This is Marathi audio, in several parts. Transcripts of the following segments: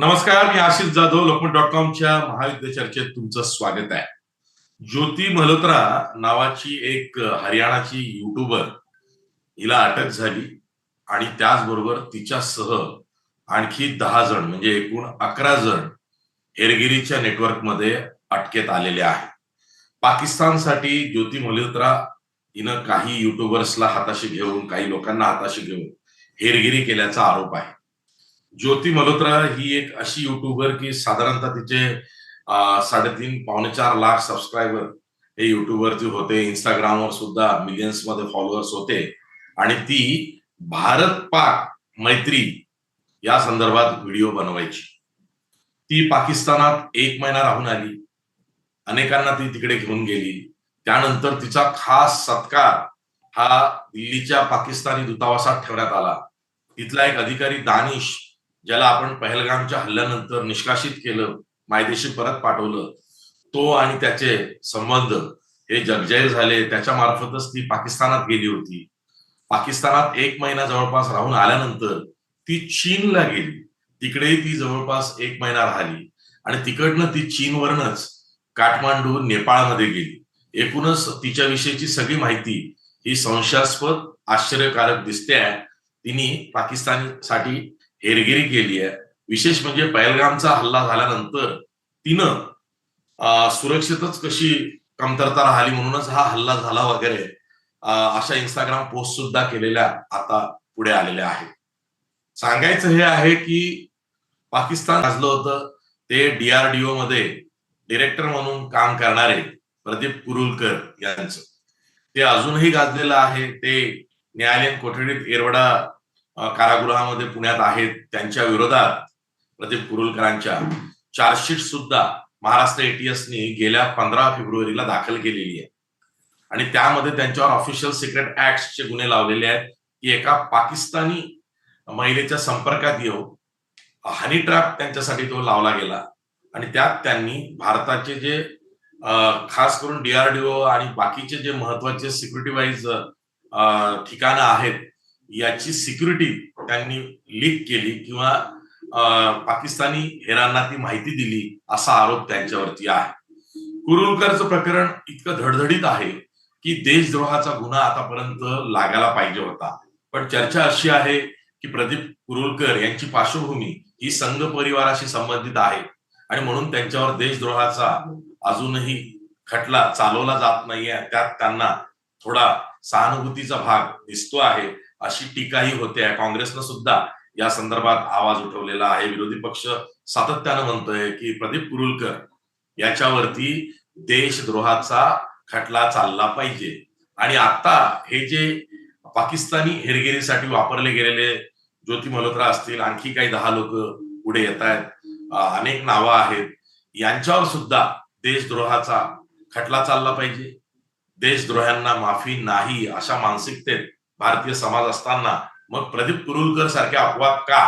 नमस्कार मी आशिष जाधव लोकमत डॉट कॉमच्या महायुद्ध चर्चेत तुमचं स्वागत आहे. ज्योती मल्होत्रा नावाची एक हरियाणाची युट्यूबर हिला अटक झाली आणि त्याचबरोबर तिच्यासह आणखी दहा जण म्हणजे एकूण अकरा जण हेरगिरीच्या नेटवर्कमध्ये अटकेत आलेले आहे पाकिस्तानसाठी ज्योती मल्होत्रा हिनं काही युट्यूबर्सला हाताशी घेऊन काही लोकांना हाताशी घेऊन हेरगिरी केल्याचा आरोप आहे. ज्योती मल्होत्रा ही एक अशी युट्यूबर की साधारणतः तिचे साडेतीन पावणे चार लाख सबस्क्रायबर हे युट्यूबवरती होते. इंस्टाग्रामवर सुद्धा मिलियन्समध्ये फॉलोअर्स होते. आणि ती भारत पाक मैत्री या संदर्भात व्हिडिओ बनवायची. ती पाकिस्तानात एक महिना राहून आली. अनेकांना ती तिकडे घेऊन गेली. त्यानंतर तिचा खास सत्कार हा दिल्लीच्या पाकिस्तानी दूतावासात ठेवण्यात आला. तिथला एक अधिकारी दानिश ज्याला आपण पहलगामच्या हल्ल्यानंतर निष्कासित केलं मायदेशी परत पाठवलं तो आणि त्याचे संबंध हे जगजाहीर झाले. त्याच्या मार्फतच ती पाकिस्तानात गेली होती. पाकिस्तानात एक महिना जवळपास राहून आल्यानंतर ती चीनला गेली. तिकडेही ती जवळपास एक महिना राहिली. आणि तिकडनं ती चीनवरनच काठमांडू नेपाळमध्ये गेली. एकूणच तिच्याविषयीची सगळी माहिती ही संशयास्पद आश्चर्यकारक दिसते आहे. तिने पाकिस्तानसाठी हेरगिरी केली आहे. विशेष म्हणजे पहलगामचा हल्ला झाल्यानंतर तिनं सुरक्षितच कशी कमतरता राहिली म्हणूनच हा हल्ला झाला वगैरे अशा इंस्टाग्राम पोस्ट सुद्धा केलेल्या आता पुढे आलेल्या आहेत. सांगायचं हे आहे की पाकिस्तान गाजलं होतं. ते डीआरडीओ मध्ये डिरेक्टर म्हणून काम करणारे प्रदीप कुरुलकर यांचं. ते अजूनही गाजलेलं आहे. ते न्यायालयीन कोठडीत एरवडा कारागृहामध्ये पुण्यात आहेत त्यांच्या विरोधात प्रदीप कुरुलकरांच्या चार्जशीट सुद्धा महाराष्ट्र एटीएसनी गेल्या पंधरा फेब्रुवारीला दाखल केलेली आहे. आणि त्यामध्ये त्यांच्यावर ऑफिशियल सिक्रेट ऍक्टचे गुन्हे लावलेले आहेत की एका पाकिस्तानी महिलेच्या संपर्कात येऊन हनी ट्रॅप त्यांच्यासाठी तो लावला गेला. आणि त्यात त्यांनी भारताचे जे खास करून डीआरडीओ आणि बाकीचे जे महत्त्वाचे सिक्युरिटी वाईज ठिकाणं आहेत याची सिक्युरिटी त्यांनी लीक केली किंवा पाकिस्तानी हेरांना ती माहिती दिली असा आरोप त्यांच्यावरती आहे. कुरुलकरचं प्रकरण इतकं धडधडीत आहे की देशद्रोहाचा गुन्हा आतापर्यंत लागायला पाहिजे होता. पण चर्चा अशी आहे की प्रदीप कुरुलकर यांची पार्श्वभूमी ही संघ परिवाराशी संबंधित आहे आणि म्हणून त्यांच्यावर देशद्रोहाचा अजूनही खटला चालवला जात नाहीये. त्यात त्यांना थोडा सहानुभूतीचा भाग दिसतो आहे. अशी टीकाही होते आहे. काँग्रेसनं सुद्धा या संदर्भात आवाज उठवलेला आहे. विरोधी पक्ष सातत्यानं म्हणतोय की प्रदीप कुरुलकर याच्यावरती देशद्रोहाचा खटला चालला पाहिजे. आणि आता हे जे पाकिस्तानी हेरगिरीसाठी वापरले गेलेले ज्योती मल्होत्रा असतील आणखी काही दहा लोक पुढे येत आहेत अनेक नावं आहेत. यांच्यावर सुद्धा देशद्रोहाचा खटला चालला पाहिजे. देशद्रोह्यांना माफी नाही अशा मानसिकतेत भारतीय समाज असताना मग प्रदीप कुरुलकर सारखे अपवाद का?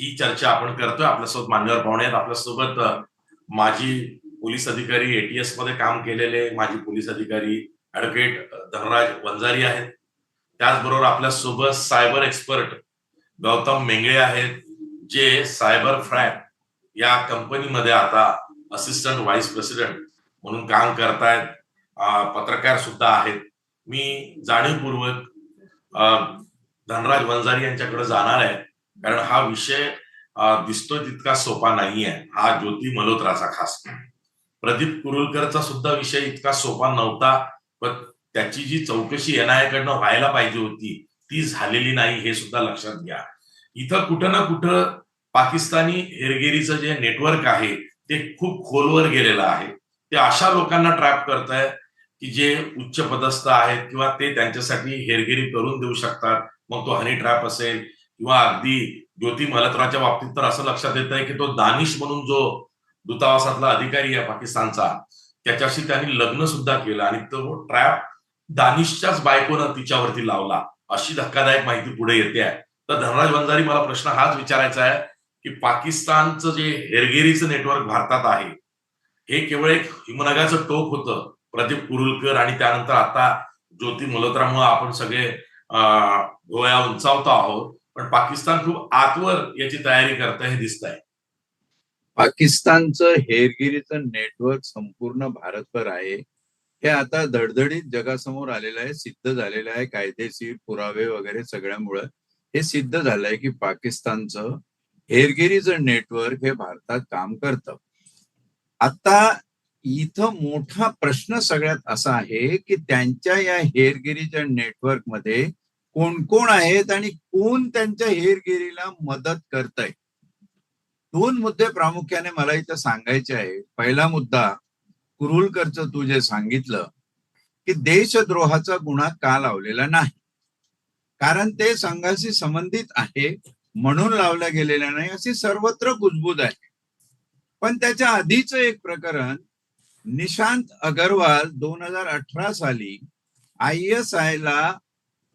ही चर्चा आपण करतोय. आपल्यासोबत मान्यवर पाहुणे आहेत. आपल्यासोबत माजी पोलीस अधिकारी एटीएसमध्ये काम केलेले माजी पोलीस अधिकारी ऍडव्होकेट धनराज वंजारी आहेत. त्याचबरोबर आपल्यासोबत सायबर एक्सपर्ट गौतम मेंगळे आहेत जे सायबर फ्रॅग या कंपनीमध्ये आता असिस्टंट व्हाईस प्रेसिडेंट म्हणून काम करतायत. पत्रकार सुद्धा आहेत. मी जाणीवपूर्वक धनराज वंजारी यांच्याकडे जाणार आहे. कारण हा विषय दिसतो दिसतोय तितका सोपा नाहीये. हा ज्योती मल्होत्राचा खास. प्रदीप कुरुलकरचा सुद्धा विषय इतका सोपा नव्हता पण त्याची जी चौकशी एनआयकडनं व्हायला पाहिजे होती ती झालेली नाही हे सुद्धा लक्षात घ्या. इथं कुठं ना कुठं पाकिस्तानी हेरगिरीचं जे नेटवर्क आहे ते खूप खोलवर गेलेलं आहे. ते अशा लोकांना ट्रॅप करत आहे की जे उच्च पदस्थ आहेत किंवा ते त्यांच्यासाठी हेरगिरी करून देऊ शकतात मग तो हनी ट्रॅप असेल किंवा अगदी ज्योती मल्होत्राच्या बाबतीत तर असं लक्षात येत आहे की तो दानिश म्हणून जो दूतावासातला अधिकारी आहे पाकिस्तानचा त्याच्याशी त्यांनी लग्न सुद्धा केलं आणि तो ट्रॅप दानिशच्याच बायकोनं तिच्यावरती लावला. अशी धक्कादायक माहिती पुढे येते आहे. तर धनराज वंजारी मला प्रश्न हाच विचारायचा आहे की पाकिस्तानचं जे हेरगिरीचं नेटवर्क भारतात आहे हे केवळ एक हिमनगाचं टोक होतं प्रदीप कुरुलकर आणि त्यानंतर आता ज्योती मल्होत्रामुळे आपण सगळे गोळ्या उंचावतो आहोत. पण पाकिस्तान खूप आतवर याची तयारी करत हे दिसत आहे पाकिस्तानचं हेरगिरीचं नेटवर्क संपूर्ण भारतभर आहे. हे आता धडधडीत जगासमोर आलेलं आहे सिद्ध झालेलं आहे कायदेशीर पुरावे वगैरे सगळ्यामुळं. हे सिद्ध झालंय की पाकिस्तानचं हेरगिरीचं नेटवर्क हे भारतात काम करतं. आता इथं मोठा प्रश्न सगळ्यात असा आहे की त्यांच्या या हेरगिरीच्या नेटवर्कमध्ये कोण कोण आहेत आणि कोण त्यांच्या हेरगिरीला मदत करतय? दोन मुद्दे प्रामुख्याने मला इथं सांगायचे आहे. पहिला मुद्दा कुरुलकरचं तू जे सांगितलं की देशद्रोहाचा गुन्हा का लावलेला नाही? कारण ते संघाशी संबंधित आहे म्हणून लावल्या गेलेल्या नाही अशी सर्वत्र गुजबूज आहे. पण त्याच्या आधीच एक प्रकरण निशांत अगरवाल दोन हजार अठरा साली आय एस आय ला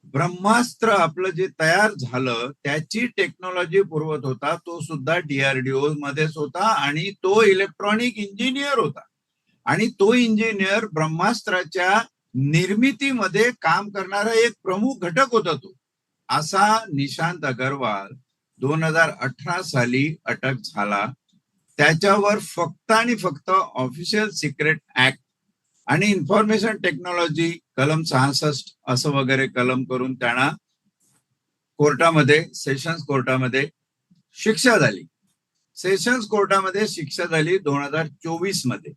ब्रह्मास्त्र आपलं जे तयार झालं त्याची टेक्नॉलॉजी पुरवत होता. तो सुद्धा डीआरडीओ मध्येच होता आणि तो इलेक्ट्रॉनिक इंजिनियर होता. आणि तो इंजिनियर ब्रह्मास्त्राच्या निर्मितीमध्ये काम करणारा एक प्रमुख घटक होता तो. असा निशांत अगरवाल दोन हजार अठरा साली अटक झाला. त्याच्यावर फक्त आणि फक्त ऑफिशियल सिक्रेट ऍक्ट आणि इन्फॉर्मेशन टेक्नॉलॉजी कलम सहासष्ट असं वगैरे कलम करून त्यांना कोर्टामध्ये सेशन्स कोर्टामध्ये शिक्षा झाली. सेशन्स कोर्टामध्ये शिक्षा झाली दोन हजार चोवीसमध्ये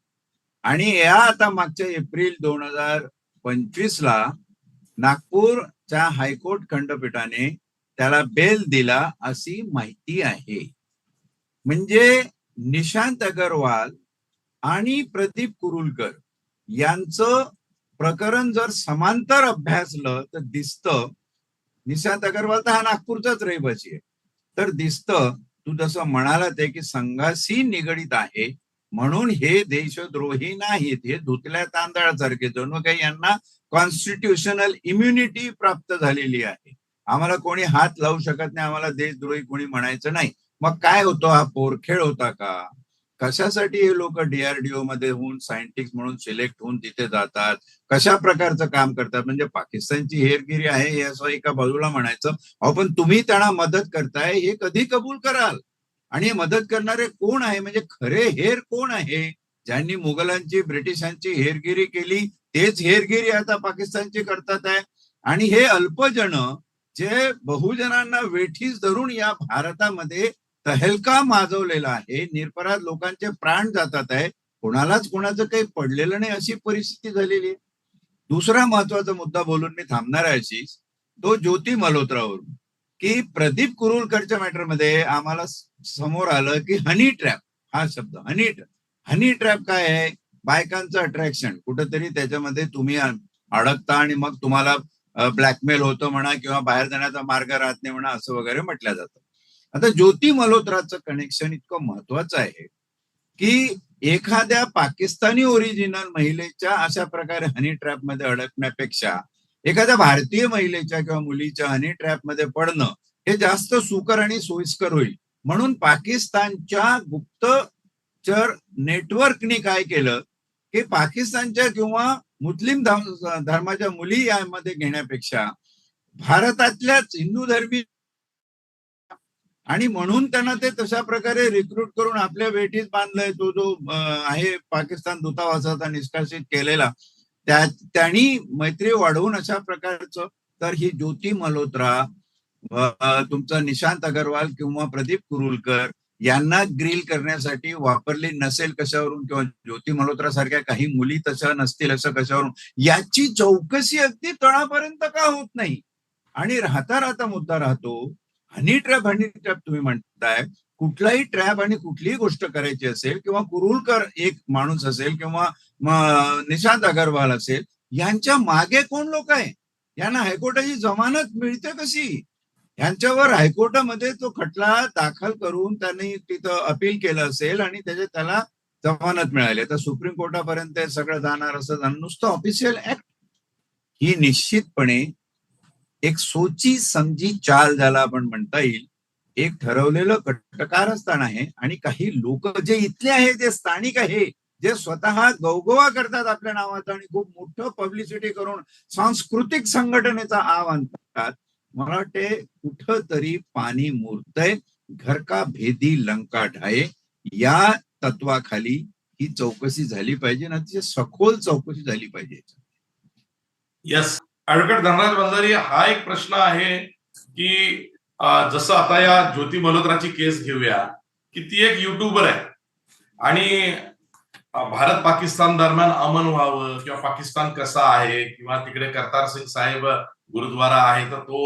आणि या आता मागच्या एप्रिल दोन हजार पंचवीस ला नागपूरच्या हायकोर्ट खंडपीठाने त्याला बेल दिला अशी माहिती आहे. म्हणजे निशांत अगरवाल आणि प्रदीप कुरुलकर यांचं प्रकरण जर समांतर अभ्यासलं तर दिसतं निशांत अगरवाल तर हा नागपूरचाच रहिवासी आहे. तर दिसतं तू जसं म्हणाला ते की संघाशी निगडीत आहे म्हणून हे देशद्रोही नाहीत हे धुतल्या तांदळासारखे जणू काही यांना कॉन्स्टिट्युशनल इम्युनिटी प्राप्त झालेली आहे. आम्हाला कोणी हात लावू शकत नाही आम्हाला देशद्रोही कोणी म्हणायचं नाही. मग काय होतो हा पोरखेळ होता का? कशासाठी हे लोक डीआरडीओ मध्ये होऊन सायंटिस्ट म्हणून सिलेक्ट होऊन तिथे जातात? कशा प्रकारचं काम करतात? म्हणजे पाकिस्तानची हेरगिरी आहे हे असं एका बाजूला म्हणायचं. अहो पण तुम्ही त्यांना मदत करताय हे कधी कबूल कराल? आणि हे मदत करणारे कोण आहे? म्हणजे खरे हेर कोण आहे? ज्यांनी मुघलांची ब्रिटिशांची हेरगिरी केली तेच हेरगिरी आता पाकिस्तानची करतात आहे. आणि हे अल्पजन जे बहुजनांना वेठीस धरून या भारतामध्ये तहलका माजवलेला आहे. निरपराध लोकांचे प्राण जातात आहे. कोणालाच कोणाचं काही पडलेलं नाही अशी परिस्थिती झालेली आहे. दुसरा महत्त्वाचा मुद्दा बोलून मी थांबणार आहे तो ज्योती मल्होत्रावरून. की प्रदीप कुरुलकरच्या मॅटरमध्ये आम्हाला समोर आलं की हनी ट्रॅप हा शब्द हनी ट्रॅप हनी ट्रॅप काय आहे? बायकांचं अट्रॅक्शन कुठंतरी त्याच्यामध्ये तुम्ही अडकता आणि मग तुम्हाला ब्लॅकमेल होतं म्हणा किंवा बाहेर जाण्याचा मार्ग राहत नाही म्हणा असं वगैरे म्हटलं जातं. आता ज्योती मल्होत्राचं कनेक्शन इतकं महत्वाचं आहे की एखाद्या पाकिस्तानी ओरिजिनल महिलेच्या अशा प्रकारे हनी ट्रॅपमध्ये अडकण्यापेक्षा एखाद्या भारतीय महिलेच्या किंवा मुलीच्या हनी ट्रॅपमध्ये पडणं हे जास्त सुकर आणि सोयीस्कर होईल. म्हणून पाकिस्तानच्या गुप्तचर नेटवर्कने काय केलं की पाकिस्तानच्या किंवा मुस्लिम धर्माच्या मुली यामध्ये घेण्यापेक्षा भारतातल्याच हिंदू धर्मी आणि म्हणून त्यांना ते तशा प्रकारे रिक्रूट करून आपल्या वेठीत बांधलाय. तो जो आहे पाकिस्तान दूतावासाचा निष्कासित केलेला त्या त्यांनी मैत्री वाढवून अशा प्रकारचं तर ही ज्योती मल्होत्रा तुमचा निशांत अगरवाल किंवा प्रदीप कुरुलकर यांना ग्रिल करण्यासाठी वापरली नसेल कशावरून किंवा ज्योती मल्होत्रा सारख्या काही मुली तशा नसतील असं कशावरून याची चौकशी अगदी तळापर्यंत का होत नाही? आणि राहता राहता मुद्दा राहतो हनी ट्रॅप हनी ट्रॅप तुम्ही म्हणताय कुठलाही ट्रॅप आणि कुठलीही गोष्ट करायची असेल किंवा कुरुलकर एक माणूस असेल किंवा निशांत अगरवाल असेल यांच्या मागे कोण लोक आहे? यांना हायकोर्टाची जमानत मिळते कशी? यांच्यावर हायकोर्टामध्ये तो खटला दाखल करून त्यांनी तिथं अपील केलं असेल आणि त्याचे त्याला जमानत मिळाली. तर सुप्रीम कोर्टापर्यंत सगळं जाणार असं जाणार नुसतं ऑफिशियल ऍक्ट ही निश्चितपणे एक सोची समजी चाल ज्याला आपण म्हणता येईल एक ठरवलेलं कटकारस्थान आहे आणि काही लोक जे इथले आहे जे स्थानिक आहे जे स्वतः गौगोवा करतात आपल्या नावाचा आणि खूप मोठं पब्लिसिटी करून सांस्कृतिक संघटनेचा आव आणतात मला वाटते कुठं तरी पाणी मुरतय घर का भेदी लंका ढाये या तत्वाखाली ही चौकशी झाली पाहिजे आणि अतिशय सखोल चौकशी झाली पाहिजे. यस ऍडव्होकेट धनराज बंजारी हा एक प्रश्न आहे की जसं आता या ज्योती मल्होत्राची केस घेऊया की ती एक युट्यूबर आहे. आणि भारत पाकिस्तान दरम्यान अमन व्हावं किंवा पाकिस्तान कसा आहे किंवा तिकडे करतार सिंग साहेब गुरुद्वारा आहे तर तो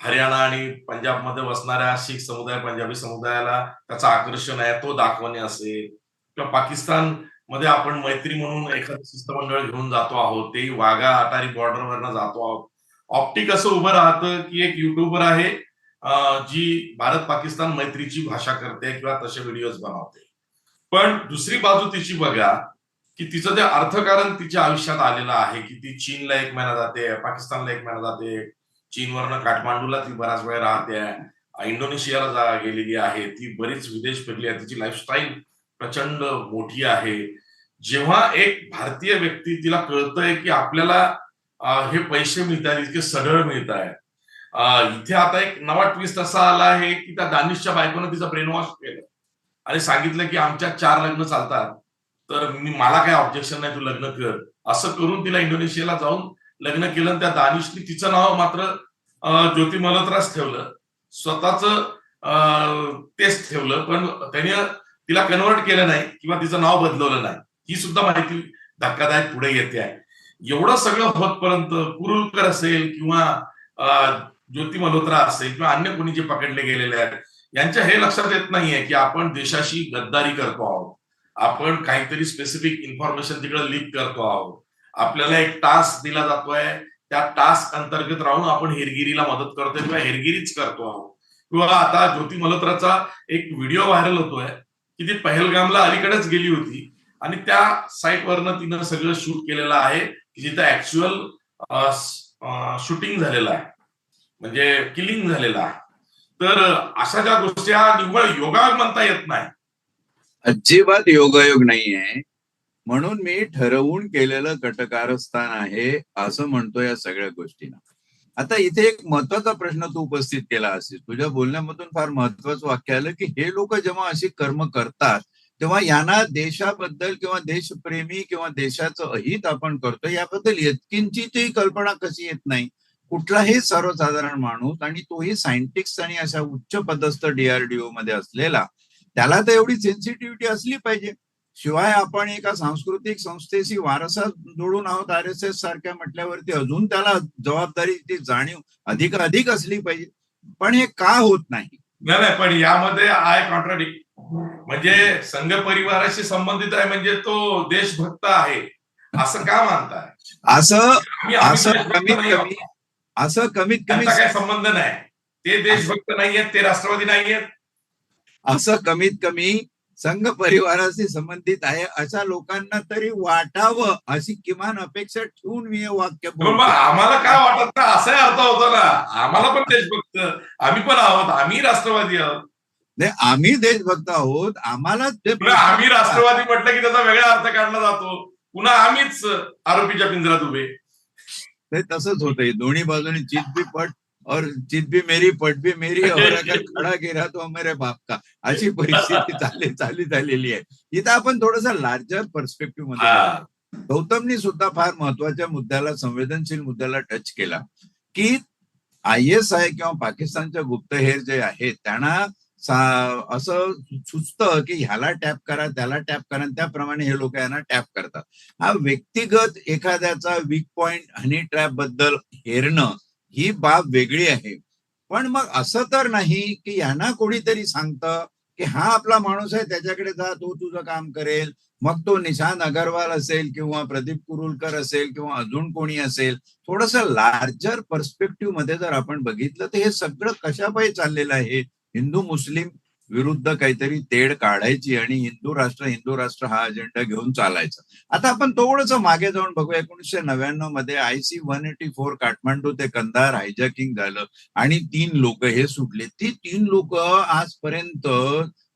हरियाणा आणि पंजाबमध्ये वसणाऱ्या शीख समुदाय पंजाबी समुदायाला त्याचं आकर्षण आहे तो दाखवणे असेल. किंवा पाकिस्तान मध्ये आपण मैत्री म्हणून एखादं शिष्टमंडळ घेऊन जातो आहोत. ते वाघा अटारी बॉर्डरवरनं जातो आहोत. ऑप्टिक असं उभं राहतं की एक युट्यूबर आहे जी भारत पाकिस्तान मैत्रीची भाषा करते किंवा तसे व्हिडिओज बनवते. पण दुसरी बाजू तिची बघा की तिचं ते अर्थकारण तिच्या आयुष्यात आलेलं आहे की ती चीनला एक महिना जाते पाकिस्तानला एक महिना जाते चीनवरनं काठमांडूला ती बराच वेळ राहते इंडोनेशियाला जा गेलेली आहे ती बरीच विदेश फिरली आहे तिची लाईफस्टाईल प्रचंड मोठी आहे. जेव्हा एक भारतीय व्यक्ती तिला कळतंय की आपल्याला हे पैसे मिळत आहेत इतके सढळ मिळत आहेत इथे आता एक नवा ट्विस्ट असा आला आहे की त्या दानिशच्या बायकोनं तिचा ब्रेन वॉश केलं. आणि सांगितलं की आमच्या चार लग्न चालतात. तर मी मला काय ऑब्जेक्शन नाही तू लग्न कर. असं करून तिला इंडोनेशियाला जाऊन लग्न केलं आणि त्या दानिशनी तिचं नाव मात्र ज्योती मल्होत्राच ठेवलं. स्वतःच तेच ठेवलं. पण त्याने तिला कन्वर्ट केलं नाही किंवा तिचं नाव बदलवलं नाही ही सुद्धा माहिती धक्कादायक पुढे येते आहे. एवढं सगळं होतपर्यंत कुरुलकर असेल किंवा ज्योती मल्होत्रा असेल किंवा अन्य कोणी जे पकडले गेलेले आहेत यांच्या हे लक्षात येत नाहीये की आपण देशाशी गद्दारी करतो आहोत. आपण काहीतरी स्पेसिफिक इन्फॉर्मेशन तिकडे लीक करतो आहोत. आपल्याला एक टास्क दिला जातोय त्या टास्क अंतर्गत राहून आपण हेरगिरीला मदत करतोय किंवा हेरगिरीच करतो आहोत. किंवा आता ज्योती मल्होत्राचा एक व्हिडिओ व्हायरल होतोय की ती पहलगामला अलीकडेच गेली होती. आणि त्या साईटवरनं तिनं सगळं शूट केलेलं आहे की जिथं ऍक्च्युअल शूटिंग झालेलं आहे. म्हणजे किलिंग झालेलं आहे. तर अशा ज्या गोष्टी हा निव्वळ योगा म्हणता येत नाही. अजिबात योगायोग नाहीये. म्हणून मी ठरवून केलेलं कटकारस्थान आहे असं म्हणतो या सगळ्या गोष्टींना. आता इथे एक महत्त्वाचा प्रश्न तू उपस्थित केला असेल. तुझ्या बोलण्यामधून फार महत्वाचं वाक्य आलं की हे लोक जेव्हा अशी कर्म करतात तेव्हा यांना देशाबद्दल किंवा देशप्रेमी किंवा देशाचं अहित आपण करतो याबद्दल यत्किंचितही कल्पना कशी येत नाही? कुठलाही सर्वसाधारण माणूस आणि तोही सायंटिस्ट आणि अशा उच्च पदस्थ डीआरडीओ मध्ये असलेला त्याला तर एवढी सेन्सिटिव्हिटी असली पाहिजे. शिवाय आपण एका सांस्कृतिक संस्थेशी वारसा जोडून आहोत आर एस एस सारख्या म्हटल्यावरती अजून त्याला जबाबदारीची जाणीव अधिक अधिक असली पाहिजे. पण हे का होत नाही? नाही पण यामध्ये आय कॉन्ट्राडिक्ट म्हणजे संघ परिवाराशी संबंधित आहे म्हणजे तो देशभक्त आहे. असं का मानताय? असं असं कमीत. कमी असं कमीत कमी काही संबंध नाही. ते देशभक्त नाहीयेत ते राष्ट्रवादी नाहीयेत. असं कमीत कमी संघ परिवाराशी संबंधित आहे. अशा लोकांना तरी वाटावं अशी किमान अपेक्षा ठेवून मी हे वाक्य आम्हाला काय वाटत ना असाही अर्थ होतो ना. आम्हाला पण देशभक्त. आम्ही पण आहोत. आम्ही राष्ट्रवादी आहोत. नाही, आम्ही देशभक्त आहोत. आम्हाला आम्ही राष्ट्रवादी म्हटलं की त्याचा वेगळा अर्थ काढला जातो. पुन्हा आम्हीच आरोपीच्या पिंजरात उभे. तसंच होतंय. दोन्ही बाजूने भी पट और चित भी मेरी पट भी मेरी और अगर खडा गिरा तो मेरे बाप का। अशी परिस्थिती चालली चालली झालेली आहे. इथं आपण थोडस लार्जर पर्स्पेक्टिव्हमध्ये. गौतमनी सुद्धा फार महत्त्वाच्या मुद्द्याला संवेदनशील मुद्द्याला टच केला. की आय एस आय किंवा पाकिस्तानच्या गुप्तहेर जे आहेत त्यांना असं सुचतं की ह्याला टॅप करा त्याला टॅप करा आणि त्याप्रमाणे हे लोक यांना टॅप करतात. हा व्यक्तिगत एखाद्याचा वीक पॉइंट हनी ट्रॅपबद्दल हेरणं ही बाब वेगळी आहे. पण मग असं तर नाही की यांना कोणीतरी सांगतं की हा आपला माणूस आहे त्याच्याकडे जा तो तुझं काम करेल. मग तो निशांत अगरवाल असेल किंवा प्रदीप कुरुलकर असेल किंवा अजून कोणी असेल थोडस लार्जर पर्स्पेक्टिव्हमध्ये जर आपण बघितलं तर हे सगळं कशापायी चाललेलं आहे? हिंदू मुस्लिम विरुद्ध काहीतरी तेढ काढायची आणि हिंदू राष्ट्र हिंदू राष्ट्र हा अजेंडा घेऊन चालायचा. आता आपण थोडस मागे जाऊन बघू एकोणीसशे नव्याण्णवमध्ये I C one eighty four Kathmandu ते कंधार हायजॅकिंग झालं आणि तीन लोक हे सुटले. ती तीन लोक आजपर्यंत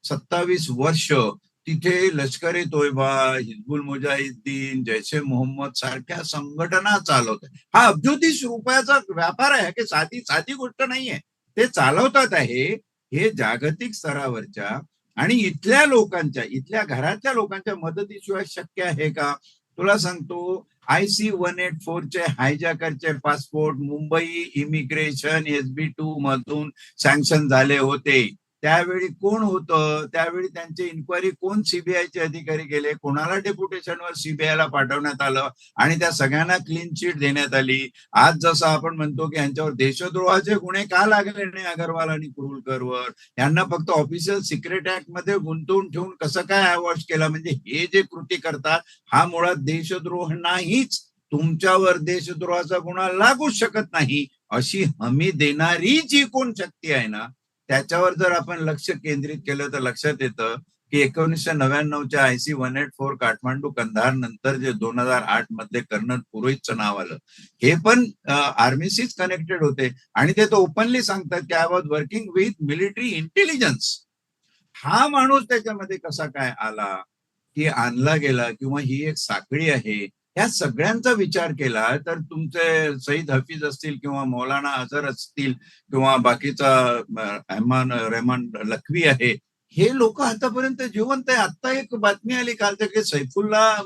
सत्तावीस वर्ष तिथे लष्कर ए तोयबा हिजबुल मुजाहिद्दीन जैसे मोहम्मद सारख्या संघटना चालवत हा अब्जोतीस रुपयाचा व्यापार आहे की साधी साधी गोष्ट नाहीये. ते चालवतात आहे हे जागतिक स्तरावरच्या आणि इथल्या लोकांच्या इथल्या घराच्या लोकांच्या मदतीशिवाय शक्य आहे का? तुला सांगतो आय सी वन एट फोरचे हायजॅकरचे passport Mumbai immigration S B two मधून सँक्शन झाले होते. त्यावेळी कोण होतं? त्यावेळी त्यांची इन्क्वायरी कोण सीबीआयचे अधिकारी गेले? कोणाला डेप्युटेशनवर सीबीआयला पाठवण्यात आलं? आणि त्या सगळ्यांना क्लीन चिट देण्यात आली. आज जसं आपण म्हणतो की यांच्यावर देशद्रोहाचे गुन्हे का लागले नाही अगरवाल आणि कुरुलकरवर? यांना फक्त ऑफिशियल सिक्रेट ऍक्टमध्ये गुंतवून ठेवून कसं काय अवॉश केला? म्हणजे हे जे कृती करतात हा मुळात देशद्रोह नाहीच. तुमच्यावर देशद्रोहाचा गुन्हा लागूच शकत नाही. अशी हमी देणारी जी कोण शक्ती आहे ना त्याच्यावर जर आपण लक्ष केंद्रित केलं तर लक्षात येतं की एकोणीसशे नव्याण्णवच्या I C one eight four Kathmandu Kandahar नंतर जे दोन हजार आठमध्ये कर्नल पुरोहितचं नाव आलं हे पण आर्मीशीच कनेक्टेड होते. आणि ते तर ओपनली सांगतात की I was working with military intelligence हा माणूस त्याच्यामध्ये कसा काय आला की आणला गेला किंवा ही एक साखळी आहे या सगळ्यांचा विचार केला तर तुमचे सईद हफीज असतील किंवा मौलाना अझर असतील किंवा बाकीचा अहमान रहमान लखवी आहे हे लोक आतापर्यंत जिवंत आहे. आता एक बातमी आली काल तर की सैफुल्ला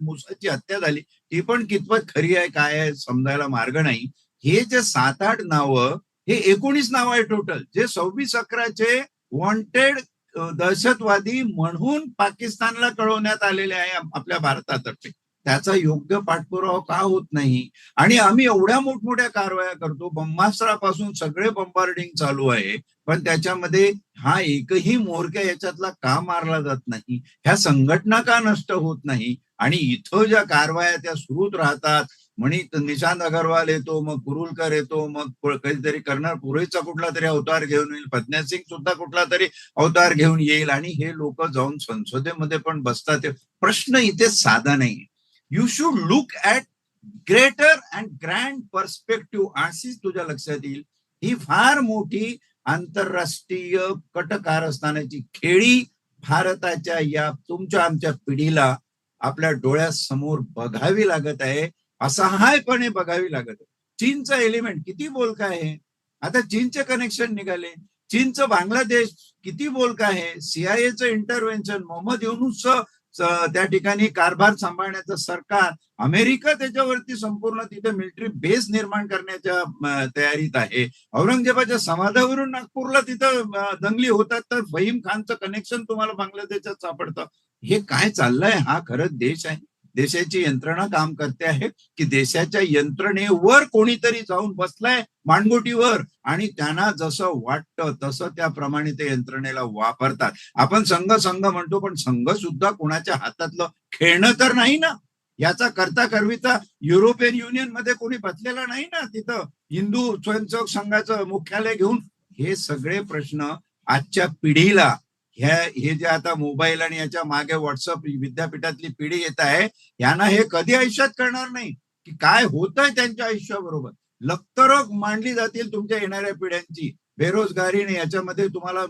मुसाची हत्या झाली. ती पण कितपत खरी आहे काय आहे समजायला मार्ग नाही. हे जे सात आठ नावं हे एकोणीस नावं आहे टोटल जे सव्वीस अकराचे वॉन्टेड दहशतवादी म्हणून पाकिस्तानला कळवण्यात आलेले आहे आपल्या भारतातर्फे. त्याचा योग्य पाठपुरावा का होत नाही? आणि आम्ही एवढ्या मोठमोठ्या कारवाया करतो. ब्रह्मास्त्रापासून सगळे बंबार्डिंग चालू आहे. पण त्याच्यामध्ये हा एकही मोरक्या याच्यातला का मारला जात नाही? ह्या संघटना का नष्ट होत नाही? आणि इथं ज्या कारवाया त्या सुरूच राहतात. म्हणी निशांत अगरवाल येतो मग कुरुलकर येतो मग कधीतरी कर्नल पुरोहितचा कुठला तरी अवतार घेऊन येईल प्रज्ञा सिंग सुद्धा कुठला तरी अवतार घेऊन येईल. आणि हे लोक जाऊन संसदेमध्ये पण बसतात. प्रश्न इथे साधा नाही you should look at greater and grand perspective अशीच तुझ्या लक्षात येईल. ही फार मोठी आंतरराष्ट्रीय कटकारस्थानाची खेळी भारताच्या या तुमच्या आमच्या पिढीला आपल्या डोळ्यासमोर बघावी लागत आहे. असहायपणे बघावी लागत आहे. चीनचा एलिमेंट किती बोलका आहे? आता चीनचे कनेक्शन निघाले. चीनचं बांगलादेश किती बोलका आहे? सीआयएचं इंटरव्हेन्शन मोहम्मद युनुसचं त्या ठिकाणी कारभार सांभाळण्याचं सरकार अमेरिका त्याच्यावरती संपूर्ण तिथे मिलिटरी बेस निर्माण करण्याच्या तयारीत आहे. औरंगजेबाच्या समाधावरून नागपूरला तिथं दंगली होतात तर फहीम खानचं कनेक्शन तुम्हाला बांगलादेशात सापडतं. हे काय चाललंय? हा खरंच देश आहे. देशाची यंत्रणा काम करते आहे की देशाच्या यंत्रणेवर कोणीतरी जाऊन बसलाय मानगोटीवर. आणि त्यांना जसं वाटतं तसं त्याप्रमाणे ते यंत्रणेला वापरतात. आपण संघ संघ म्हणतो पण संघ सुद्धा कोणाच्या हातातलं खेळणं तर नाही ना. याचा करता करविता युरोपियन युनियनमध्ये कोणी बसलेला नाही ना तिथं. हिंदू स्वयंसेवक संघाचं मुख्यालय घेऊन. हे सगळे प्रश्न आजच्या पिढीला ह्या हे जे आता मोबाईल आणि याच्या मागे व्हॉट्सअप विद्यापीठातली पिढी येत आहे यांना हे कधी आयुष्यात करणार नाही की काय होत आहे त्यांच्या आयुष्याबरोबर. लक्तरोग मांडली जातील तुमच्या येणाऱ्या पिढ्यांची. बेरोजगारी याच्यामध्ये तुम्हाला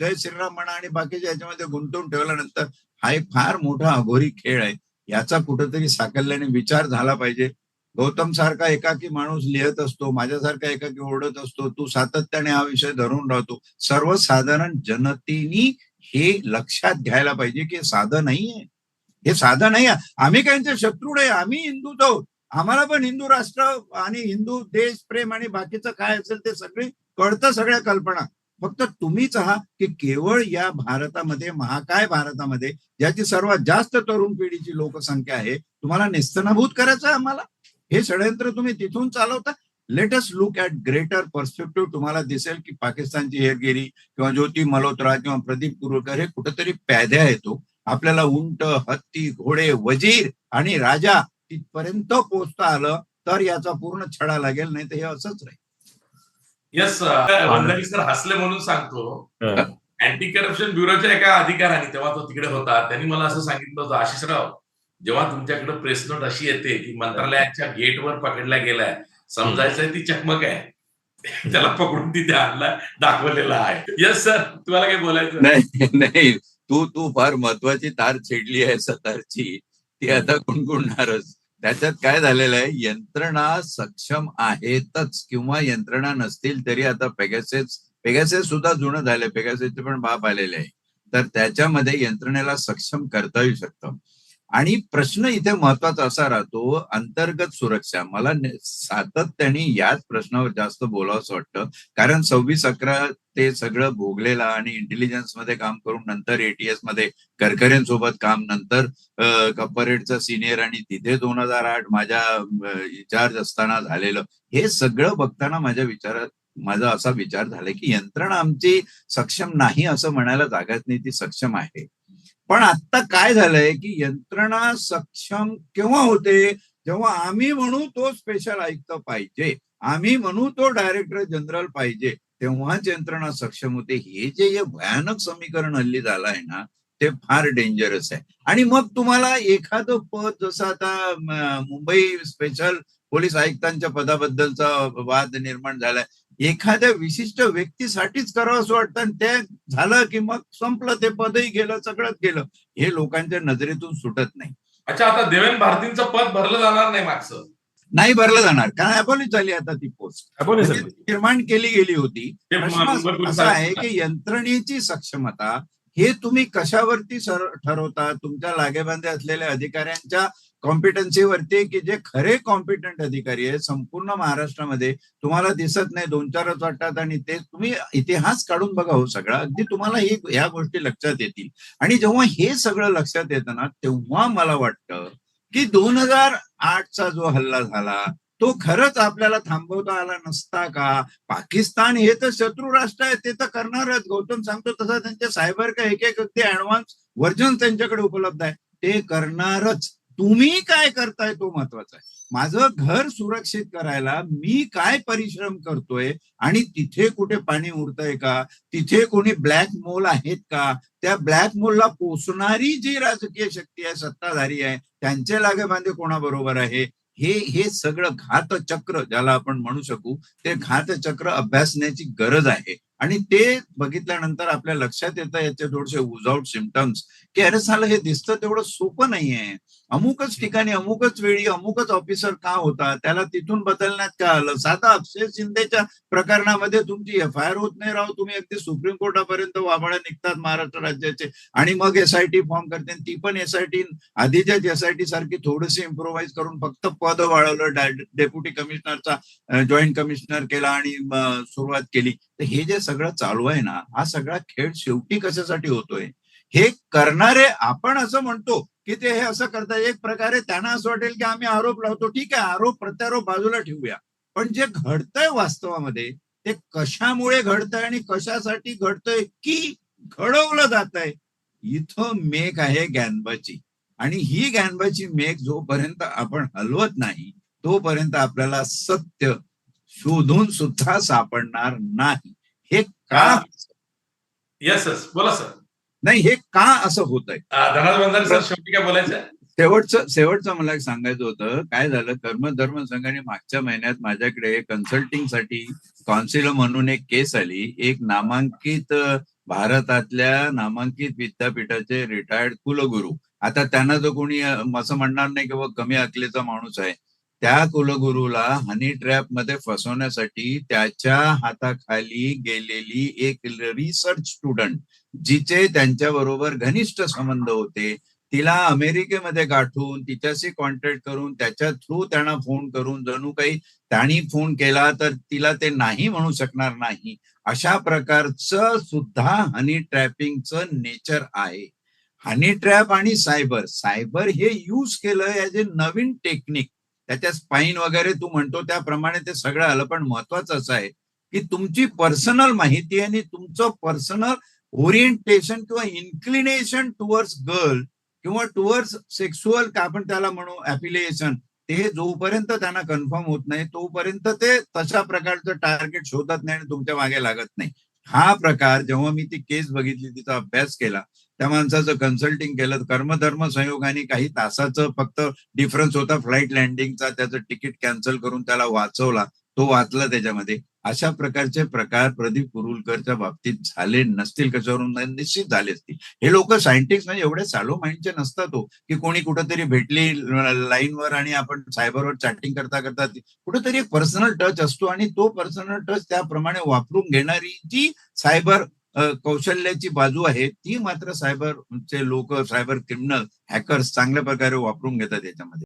जय श्रीराम म्हणा आणि बाकीच्या याच्यामध्ये गुंतवून ठेवल्यानंतर हा एक फार मोठा अघोरी खेळ आहे. याचा कुठंतरी साकल्याने विचार झाला पाहिजे. गौतम सारखा एकाकी माणूस लिहत असतो माझ्यासारखा एकाकी ओढत असतो तू सातत्याने हा विषय धरून राहतो. सर्वसाधारण जनतेनी हे लक्षात घ्यायला पाहिजे की साधं नाहीये. हे साधं नाही आम्ही काहींचे शत्रू नाही आम्ही हिंदूच आहोत. आम्हाला पण हिंदू राष्ट्र आणि हिंदू देश प्रेम आणि बाकीचं काय असेल ते सगळे कळतं सगळ्या कल्पना. फक्त तुम्हीच आहात की केवळ या भारतामध्ये महाकाय भारतामध्ये ज्याची सर्वात जास्त तरुण पिढीची लोकसंख्या आहे तुम्हाला नेस्तनाभूत करायचं आहे आम्हाला? हे षडयंत्र तुम्ही तिथून चालवता? Let's look at greater perspective तुम्हाला दिसेल की पाकिस्तानची हेरगिरी किंवा ज्योती मल्होत्रा किंवा प्रदीप कुरुळकर हे कुठेतरी प्याद्या येतो. आपल्याला उंट हत्ती घोडे वजीर आणि राजा तिथपर्यंत पोहोचता आलं तर याचा पूर्ण छडा लागेल नाही तर हे असंच राहील. येस वंदनी सर हसले म्हणून सांगतो अँटी करप्शन ब्युरोच्या एका अधिकाऱ्याने तेव्हा तो तिकडे होता त्यांनी मला असं सांगितलं होतं आशिषराव जेव्हा तुमच्याकडे प्रेस नोट अशी येते की मंत्रालयाच्या गेटवर पकडला गेलाय समजायचंय ती चकमक आहे. त्याला पकडून तिथे आणला दाखवलेला आहे. यस सर तुम्हाला काही बोलायचं? नाही नाही. तू तू फार महत्वाची तार छेडली आहे सतारची. ती आता गुणगुणणारच. त्याच्यात काय झालेलं आहे? यंत्रणा सक्षम आहेतच किंवा यंत्रणा नसतील तरी आता पेगासेस पेगासेस सुद्धा जुनं झालंय. पेगासेसचे पण बाप आलेले आहे. तर त्याच्यामध्ये यंत्रणेला सक्षम करता येऊ शकतं. आणि प्रश्न इथे महत्त्वाचा असा राहतो अंतर्गत सुरक्षा. मला सातत्याने याच प्रश्नावर जास्त बोलावंसं वाटतं. कारण सव्वीस अकरा ते सगळं भोगलेला आणि इंटेलिजन्समध्ये काम करून नंतर एटीएसमध्ये करकरेंसोबत काम नंतर कपरेटचा सिनियर आणि तिथे दोन हजार आठ माझ्या इन्चार्ज असताना झालेलं. हे सगळं बघताना माझ्या विचारात माझा असा विचार झाला की यंत्रणा आमची सक्षम नाही असं म्हणायला जागाच नाही ती सक्षम आहे. पण आता काय झालंय की यंत्रणा सक्षम केव्हा होते? जेव्हा आम्ही म्हणू तो स्पेशल आयुक्त पाहिजे. आम्ही म्हणू तो डायरेक्टर जनरल पाहिजे. तेव्हाच यंत्रणा सक्षम होते. हे जे हे भयानक समीकरण हल्ली झालं आहे ना ते फार डेंजरस आहे. आणि मग तुम्हाला एखादं पद जसं आता मुंबई स्पेशल पोलीस आयुक्तांच्या पदाबद्दलचा वाद निर्माण झालाय. एखाद्या विशिष्ट व्यक्तीसाठीच करावं असं वाटतं आणि ते झालं की मग संपलं ते पदही गेलं सगळंच गेलं. हे लोकांच्या नजरेतून सुटत नाही. अच्छा आता देवेंद्र भारतींचं पद भरलं जाणार नाही मागचं. नाही भरलं जाणार. कारण अबॉलिश झाली आता ती पोस्ट म्हणजे निर्माण केली गेली होती. असा आहे. की यंत्रणेची सक्षमता हे तुम्ही कशावरती सर ठरवता? तुमच्या लागेबांधे असलेल्या अधिकाऱ्यांच्या कॉम्पिटन्सीवरती की जे खरे कॉम्पिटंट अधिकारी आहेत संपूर्ण महाराष्ट्रामध्ये तुम्हाला दिसत नाही दोन चारच वाटतात आणि ते तुम्ही इतिहास काढून बघा हो सगळा. अगदी तुम्हाला ही ह्या गोष्टी लक्षात येतील. आणि जेव्हा हे सगळं लक्षात येतं ना तेव्हा मला वाटतं की दोन हजार आठचा जो हल्ला झाला तो खरंच आपल्याला थांबवता आला नसता का? पाकिस्तान हे तर शत्रू राष्ट्र आहे ते तर करणारच गौतम सांगतो तसं त्यांचे सायबर का एक एक अगदी ऍडव्हान्स व्हर्जन त्यांच्याकडे उपलब्ध आहे. ते करणारच. तुम्ही काय करताय तो महत्त्वाचा आहे. माझं घर सुरक्षित करायला मी काय परिश्रम करतोय आणि तिथे कुठे पाणी उरतंय का? तिथे कोणी ब्लॅक मोल आहेत का? त्या ब्लॅक मोलला पोचणारी जी राजकीय शक्ती आहे सत्ताधारी आहे त्यांचे लागेबांधे कोणाबरोबर आहे? हे हे सगळं घातचक्र ज्याला आपण म्हणू शकू ते घातचक्र अभ्यासण्याची गरज आहे. आणि ते बघितल्यानंतर आपल्या लक्षात येतं याचे थोडेसे विदाउट सिमटम्स की अरे साला हे दिसतं तेवढं सोपं नाहीये. अमुकच ठिकाणी अमुकच वेळी अमुकच ऑफिसर का होता? त्याला तिथून बदलण्यात का आलं? साधा अक्षय शिंदेच्या प्रकरणामध्ये तुमची एफ आय आर होत नाही राव. तुम्ही अगदी सुप्रीम कोर्टापर्यंत वाबळ्या निघतात महाराष्ट्र राज्याचे. आणि मग एसआयटी फॉर्म करते. ती पण एसआयटी आधीच्या एसआयटी सारखी थोडीशी इम्प्रोव्हाइज करून फक्त पद वाढवलं. डेप्युटी कमिशनरचा जॉईंट कमिशनर केला आणि सुरुवात केली. तर हे जे सगळं चालू आहे ना हा सगळा खेळ शेवटी कशासाठी होतोय? हे करणारे आपण असं म्हणतो की ते हे असं करतात. एक प्रकारे त्यांना असं वाटेल की आम्ही आरोप लावतो. ठीक आहे आरोप प्रत्यारोप बाजूला ठेवूया. पण जे घडतंय वास्तवामध्ये ते कशामुळे घडतंय आणि कशासाठी घडतंय की घडवलं जात आहे इथं मेक आहे गॅनबाची आणि ही गॅनबाची मेक जोपर्यंत आपण हलवत नाही तोपर्यंत आपल्याला सत्य शोधून सुद्धा सापडणार नाही. हे का? येस बोला सर नाही हे का असं होत आहे शेवटचं शेवटचं मला एक सांगायचं होतं. काय झालं? कर्म धर्म संघाने मागच्या महिन्यात माझ्याकडे कन्सल्टिंगसाठी कॉन्सिल म्हणून एक केस आली. एक नामांकित भारतातल्या नामांकित विद्यापीठाचे रिटायर्ड कुलगुरू. आता त्यांना जो कोणी असं म्हणणार नाही की बाबा कमी अकलेचा माणूस आहे. त्या कुलगुरूला हनी ट्रॅपमध्ये फसवण्यासाठी त्याच्या हाताखाली गेलेली एक रिसर्च स्टुडंट जिचे त्यांच्या बरोबर घनिष्ठ संबंध होते तिला अमेरिकेमध्ये गाठून तिच्याशी कॉन्टॅक्ट करून त्याच्या थ्रू त्यांना फोन करून जणू काही त्यांनी फोन केला तर तिला ते नाही म्हणू शकणार नाही. अशा प्रकारचं सुद्धा हनी ट्रॅपिंगचं नेचर आहे. हनी ट्रॅप आणि सायबर सायबर हे यूज केलं ॲज ए नवीन टेक्निक त्याच्या स्पाईन वगैरे तू म्हणतो त्याप्रमाणे ते सगळं आलं. पण महत्वाचं असं आहे की तुमची पर्सनल माहिती आणि तुमचं पर्सनल ओरिएंटेशन किंवा इन्क्लिनेशन टुवर्ड्स गर्ल किंवा टुवर्ड्स सेक्सुअल का आपण त्याला म्हणू ऍफिलिएशन ते जोपर्यंत त्यांना कन्फर्म होत नाही तोपर्यंत ते तशा प्रकारचं टार्गेट शोधत नाही आणि तुमच्या मागे लागत नाही. हा प्रकार जेव्हा मी ती केस बघितली तिचा अभ्यास केला त्या माणसाचं कन्सल्टिंग केलं कर्मधर्म संयोगाने काही तासाचं फक्त डिफरन्स होता. फ्लाईट लँडिंगचा त्याचं तिकीट कॅन्सल करून त्याला वाचवला. तो वाचला त्याच्यामध्ये. अशा प्रकारचे प्रकार प्रदीप कुरुलकरच्या बाबतीत झाले नसतील. कशावरून? निश्चित झाले असतील. हे लोक सायंटिस्ट म्हणजे एवढे सालो माइंडचे नसतात हो की कोणी कुठेतरी भेटली लाईनवर आणि आपण सायबरवर चॅटिंग करता करता ती- कुठेतरी एक पर्सनल टच असतो आणि तो पर्सनल टच त्याप्रमाणे वापरून घेणारी जी सायबर कौशल्याची बाजू आहे. ती मात्र सायबरचे लोक सायबर क्रिमिनल हॅकर्स चांगल्या प्रकारे वापरून घेतात याच्यामध्ये.